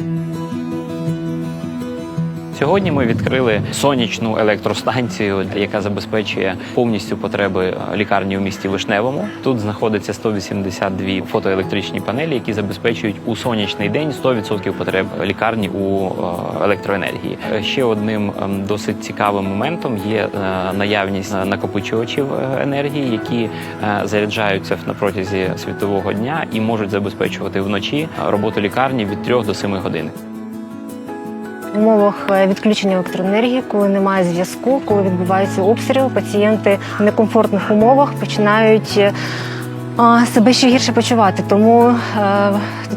Thank you. Сьогодні ми відкрили сонячну електростанцію, яка забезпечує повністю потреби лікарні у місті Вишневому. Тут знаходиться 182 фотоелектричні панелі, які забезпечують у сонячний день 100% потреб лікарні у е, електроенергії. Е, Ще одним ем, досить цікавим моментом є е, наявність накопичувачів енергії, які заряджаються на протязі світового дня і можуть забезпечувати вночі роботу лікарні від 3 до 7 годин. Умовах е, відключення електроенергії, коли немає зв'язку, коли відбуваються обстріли, пацієнти в некомфортних умовах починають е, себе ще гірше почувати. Тому е,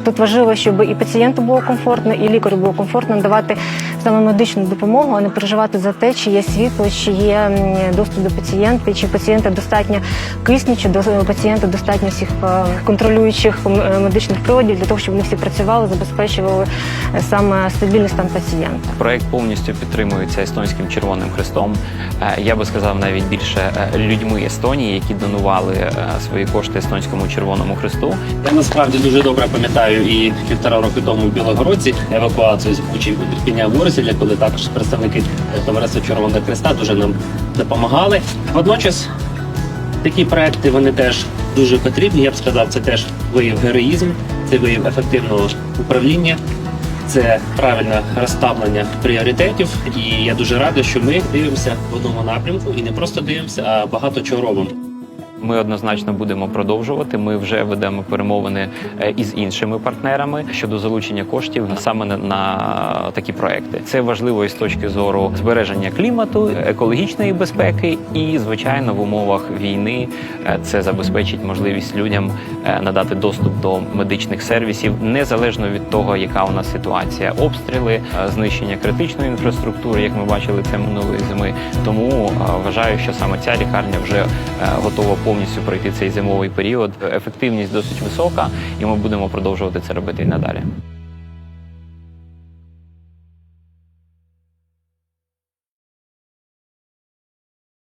тут важливо, щоб і пацієнту було комфортно, і лікарю було комфортно давати саме медичну допомогу, а не переживати за те, чи є світло, чи є доступ до пацієнта, чи пацієнта достатньо кисню, чи до пацієнта достатньо всіх е, контролюючих е, медичних приладів для того, щоб вони всі працювали, забезпечували е, саме стабільний стан пацієнта. Проект повністю підтримується естонським Червоним Хрестом. Е, Я би сказав навіть більше е, людьми Естонії, які донували е, свої кошти естонському Червоному Хресту. Я насправді дуже добре пам'ятаю і півтора роки тому в Білогородці евакуацію з Бучі в Ірпіня Ворсіля, коли також представники товариства Червоного Христа дуже нам допомагали. Водночас такі проекти вони теж дуже потрібні. Я б сказав, це теж вияв героїзму, це вияв ефективного управління. Це правильне розставлення пріоритетів, і я дуже радий, що ми дивимося в одному напрямку і не просто дивимося, а багато чого робимо. Ми однозначно будемо продовжувати. Ми вже ведемо перемовини е, із іншими партнерами щодо залучення коштів саме на, такі проекти. Це важливо із точки зору збереження клімату, екологічної безпеки, і звичайно в умовах війни е, це забезпечить можливість людям е, надати доступ до медичних сервісів незалежно від того, яка у нас ситуація. Обстріли, знищення критичної інфраструктури, як ми бачили це минулої зими. Тому вважаю, що саме ця лікарня вже готова повністю пройти цей зимовий період. Ефективність досить висока, і ми будемо продовжувати це робити і надалі.